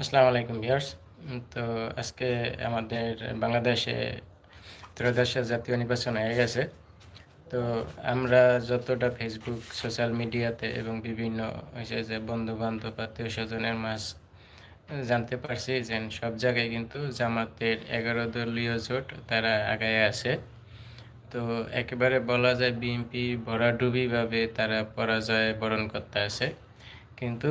আসসালামু আলাইকুম ভিউয়ার্স। তো আজকে আমাদের বাংলাদেশে ত্রয়োদশ জাতীয় নির্বাচন হয়ে গেছে। তো আমরা যতটা ফেসবুক সোশ্যাল মিডিয়াতে এবং বিভিন্ন হয়েছে যে বন্ধু বান্ধব আত্মীয় স্বজনের মাঝ জানতে পারছি যে সব জায়গায় কিন্তু জামাতের এগারো দলীয় জোট তারা আগায় আছে। তো একেবারে বলা যায় বিএনপি ভরাডুবিভাবে তারা পরাজয় বরণ করতে আছে। কিন্তু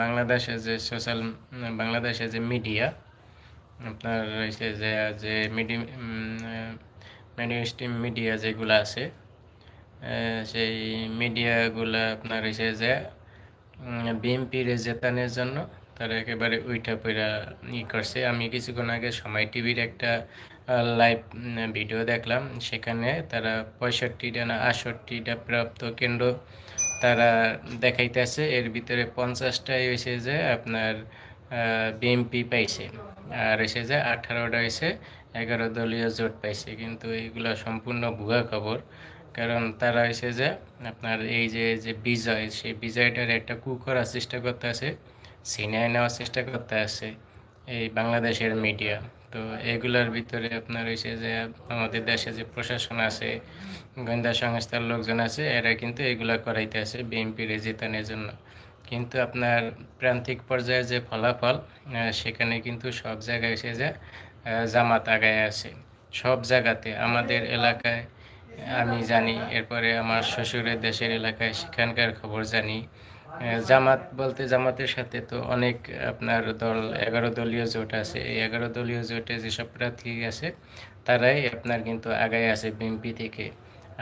বাংলাদেশে যে সোশ্যাল বাংলাদেশে যে মিডিয়া আপনার রয়েছে যে যে মিডি স্ট্রিম মিডিয়া যেগুলো আছে সেই মিডিয়াগুলো আপনার হয়েছে যে বিএমপির জেতানোর জন্য তারা একেবারে উইঠা পইরা ই করছে। আমি কিছুক্ষণ আগে সময় টিভির একটা লাইভ ভিডিও দেখলাম। সেখানে তারা পঁয়ষট্টিটা না আটষট্টিটা প্রাপ্ত কেন্দ্র তারা দেখাইতেছে এর ভিতরে পঞ্চাশটাই হয়েছে যে আপনার বিএমপি পাইছে, আর হয়েছে যে আঠারোটা হয়েছে এগারো দলীয় জোট পাইছে, কিন্তু এইগুলো সম্পূর্ণ ভুয়া খবর। কারণ তারা হয়েছে যে আপনার এই যে যে বিজয়, সেই বিজয়টার একটা কু করার চেষ্টা করতে আছে সিনিয়ায় নেওয়ার চেষ্টা করতে আছে এই বাংলাদেশের মিডিয়া তো এগুলার ভিতরে আপনার হয়েছে যে আমাদের দেশে যে প্রশাসন আছে, গোয়েন্দা সংস্থার লোকজন আছে, এরা কিন্তু এগুলা করাইতে আছে বিএনপির জিতানোর জন্য। কিন্তু আপনার প্রান্তিক পর্যায়ে যে ফলাফল সেখানে কিন্তু সব জায়গায় এসে যে জামাত আগায় আছে। সব জায়গাতে আমাদের এলাকায়, আমি জানি, এরপরে আমার শ্বশুরের দেশের এলাকায় সেখানকার খবর জানি। জামাত বলতে জামাতের সাথে তো অনেক আপনার দল, এগারো দলীয় জোট আছে। এই এগারো দলীয় জোটে যেসব প্রার্থী আছে, তারাই আপনার কিন্তু আগায় আছে বিএনপি থেকে।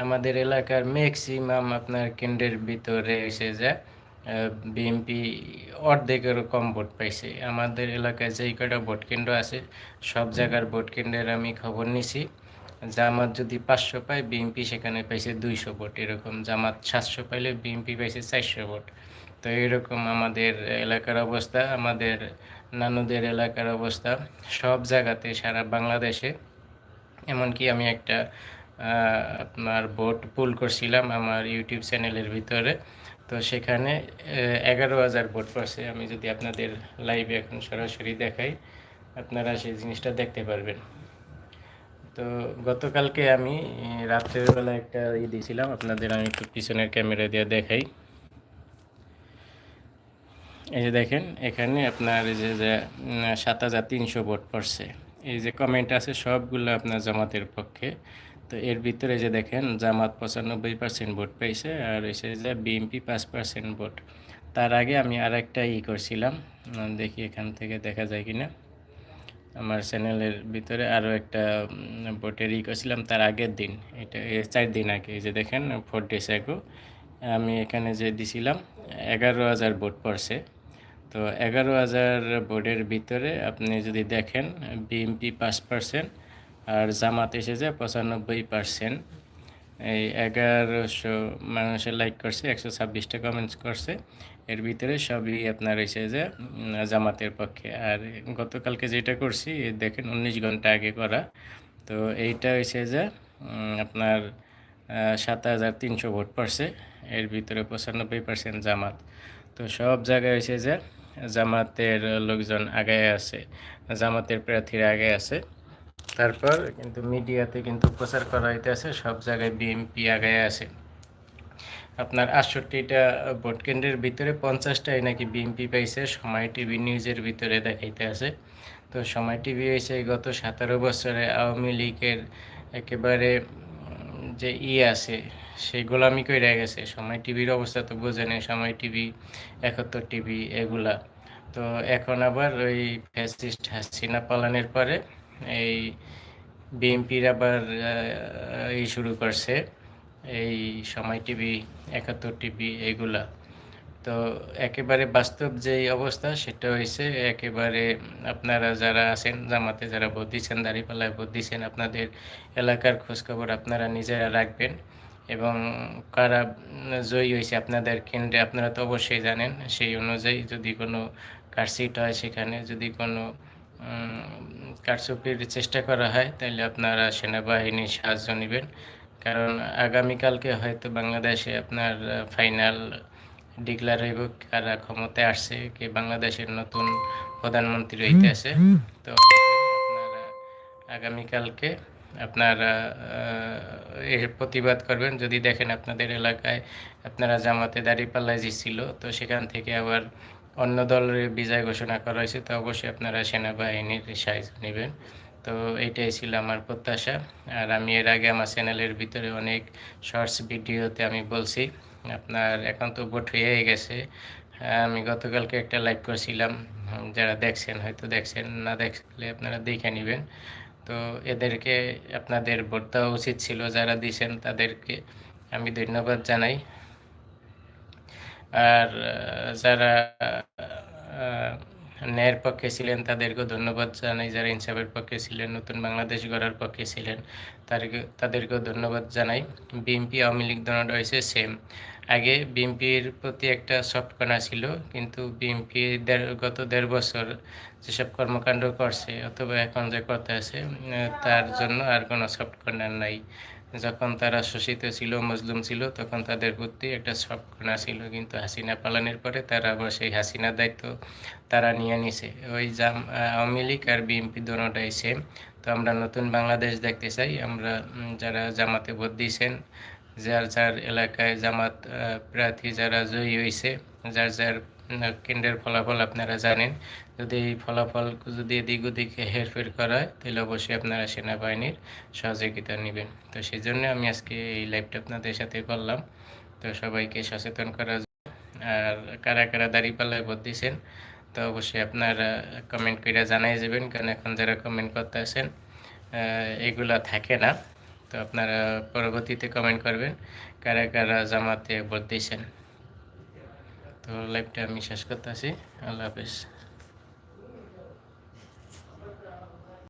আমাদের এলাকার ম্যাক্সিমাম আপনার কেন্দ্রের ভিতরে এসে যা বিএনপি অর্ধেকেরও কম ভোট পাইছে। আমাদের এলাকায় যেই কটা ভোট কেন্দ্র আছে, সব জায়গার ভোট কেন্দ্রের আমি খবর নিছি। জামাত যদি পাঁচশো পায় বিএনপি সেখানে পাইছে দুইশো ভোট। এরকম জামাত সাতশো পাইলে বিএনপি পাইছে চারশো ভোট। তো এরকম আমাদের এলাকার অবস্থা, আমাদের নানুদের এলাকার অবস্থা। সব জায়গাতে সারা বাংলাদেশে, এমনকি আমি একটা আপনার ভোট পুল করছিলাম আমার ইউটিউব চ্যানেলের ভিতরে। তো সেখানে এগারো হাজার ভোট পড়ছে। আমি যদি আপনাদের লাইভে এখন সরাসরি দেখাই, আপনারা সেই জিনিসটা দেখতে পারবেন। তো গতকালকে আমি রাত্রের বেলা একটা ই দিয়েছিলাম। আপনাদের আমি একটু পিছনের ক্যামেরা দিয়ে দেখাই। এই যে দেখেন, এখানে আপনার যে যে সাত হাজার তিনশো ভোট পড়ছে। এই যে কমেন্ট আছে, সবগুলো আপনার জামাতের পক্ষে। তো এর ভিতরে যে দেখেন, জামাত পঁচানব্বই পার্সেন্ট ভোট পেয়েছে আর এসে যে বিএনপি পাঁচ পার্সেন্ট ভোট। তার আগে আমি আর একটা ই করছিলাম। দেখি এখান থেকে দেখা যায় কি না আমার চ্যানেলের ভিতরে আরও একটা বোটের ই করছিলাম তার আগের দিন। এটা চার দিন আগে যে দেখেন ফোর ডেস আগো আমি এখানে যে দিছিলাম, এগারো হাজার বোট পড়ছে। তো এগারো হাজার বোর্ডের ভিতরে আপনি যদি দেখেন বিএমপি পাঁচ পার্সেন্ট আর জামাত এসেছে পঁচানব্বই পার্সেন্ট এই এগারোশো মানুষের লাইক করছে, একশো ছাব্বিশটা কমেন্টস করছে। এর ভিতরে সবই আপনার হয়েছে যে জামাতের পক্ষে। আর গতকালকে যেটা করছি, দেখেন উনিশ ঘণ্টা আগে করা। তো এইটা হয়েছে যে আপনার সাত হাজার তিনশো ভোট পড়ছে। এর ভিতরে পঁচানব্বই পার্সেন্ট জামাত। তো সব জায়গায় হয়েছে যে, জামাতের লোকজন আগায় আছে, জামাতের প্রার্থীরা আগে আছে। তারপর কিন্তু মিডিয়াতে কিন্তু প্রচার করা হইতেছে, সব জায়গায় বিএমপি আগায় আছে। আপনার আটষট্টিটা ভোট কেন্দ্রের ভিতরে পঞ্চাশটাই নাকি বিএমপি পাইছে, সময় টিভি নিউজের ভিতরে দেখাইতে আছে। তো সময় টিভি হয়েছে গত সতেরো বছরে আওয়ামী লীগের একেবারে যে ই আছে, সেই গোলামি করে গেছে। সময় টিভির অবস্থা তো বোঝে নেই, সময় টিভি একাত্তর টিভি এগুলা। তো এখন আবার ওই ফ্যাসিস্ট হাসিনা পালানের পরে এই বিএনপির আবার এই শুরু করছে, এই সময় টিভি, একাত্তর টিভি, এগুলা। তো একেবারে বাস্তব যেই অবস্থা, সেটা হয়েছে একেবারে আপনারা যারা আছেন, জামাতে যারা ভোট দিচ্ছেন, দাঁড়িপাল্লায় আপনাদের এলাকার খোঁজখবর আপনারা নিজেরা রাখবেন। এবং কারা জয়ী হয়েছে আপনাদের কেন্দ্রে, আপনারা তো অবশ্যই জানেন, সেই অনুযায়ী যদি কোনো কারসিট হয় সেখানে, যদি কোনো কারচুপির চেষ্টা করা হয় তাহলে আপনারা সেনাবাহিনীর সাহায্য নেবেন। কারণ আগামীকালকে হয়তো বাংলাদেশে আপনার ফাইনাল ডিক্লার হইব কারা ক্ষমতায় আসছে কি বাংলাদেশের নতুন প্রধানমন্ত্রী হইতে আছে। তো আপনারা আগামীকালকে আপনারা এর প্রতিবাদ করবেন। যদি দেখেন আপনাদের এলাকায় আপনারা জামাতে দাঁড়িপাল্লায় ছিল তো সেখান থেকে আবার অন্য দলের বিজয় ঘোষণা করা হয়েছে, তো অবশ্যই আপনারা সেনাবাহিনীর সাহায্য নেবেন। তো এইটাই ছিল আমার প্রত্যাশা। আর আমি এর আগে আমার চ্যানেলের ভিতরে অনেক শর্টস ভিডিওতে আমি বলছি, আপনার এখন তো ভোট হয়ে গেছে। আমি গতকালকে একটা লাইভ করছিলাম, যারা দেখছেন হয়তো দেখছেন, না দেখলে আপনারা দেখে নেবেন। তো এদেরকে আপনাদের ভোট দেওয়া উচিত ছিল, যারা দিয়েছেন তাদেরকে আমি ধন্যবাদ জানাই। আর যারা ন্যায়ের পক্ষে ছিলেন, তাদেরকেও ধন্যবাদ জানাই। যারা ইনসাফের পক্ষে ছিলেন, নতুন বাংলাদেশ গড়ার পক্ষে ছিলেন তাদেরকে তাদেরকেও ধন্যবাদ জানাই। বিএনপি আওয়ামী লীগ দলটা হয়েছে সেম আগে বিএনপির প্রতি একটা সফট কর্নার ছিল, কিন্তু বিএনপি গত দেড় বছর যেসব কর্মকাণ্ড করছে, অথবা এখন যে করতে আছে, তার জন্য আর কোনো সফট কর্নার নাই। যখন তারা শোষিত ছিল, মজলুম ছিল, তখন তাদের প্রতি একটা সফট ছিল। কিন্তু হাসিনা পালানোর পরে তারা আবার সেই হাসিনার দায়িত্ব তারা নিয়ে নিছে। ওই জাম আওয়ামী লীগ আর বিএনপি দোনোটাই সেম তো আমরা নতুন বাংলাদেশ দেখতে চাই। আমরা যারা জামাতে ভোট দিয়েছেন, যার যার এলাকায় জামাত প্রার্থী যারা জয়ী হয়েছে যার যার কেন্দ্রের ফলাফল আপনারা জানেন। যদি এই ফলাফল যদি এদিক ওদিকে হেরফের করা হয়, তাহলে অবশ্যই আপনারা সেনাবাহিনীর সহযোগিতা নেবেন। তো সেই জন্য আমি আজকে এই লাইভটা আপনাদের সাথে করলাম। তো সবাইকে সচেতন করা আর কারা কারা দাঁড়িপাল্লায় ভোট দিয়েছেন, তো অবশ্যই আপনারা কমেন্ট করে জানাই যাবেন। কারণ এখন যারা কমেন্ট করতে আছেন এগুলা থাকে না। তো আপনারা পরবর্তীতে কমেন্ট করবেন, কারা কারা জামাতে ভোট দিয়েছেন। তো লাইভটা আমি শেষ করতেছি। আল্লাহ হাফেজ।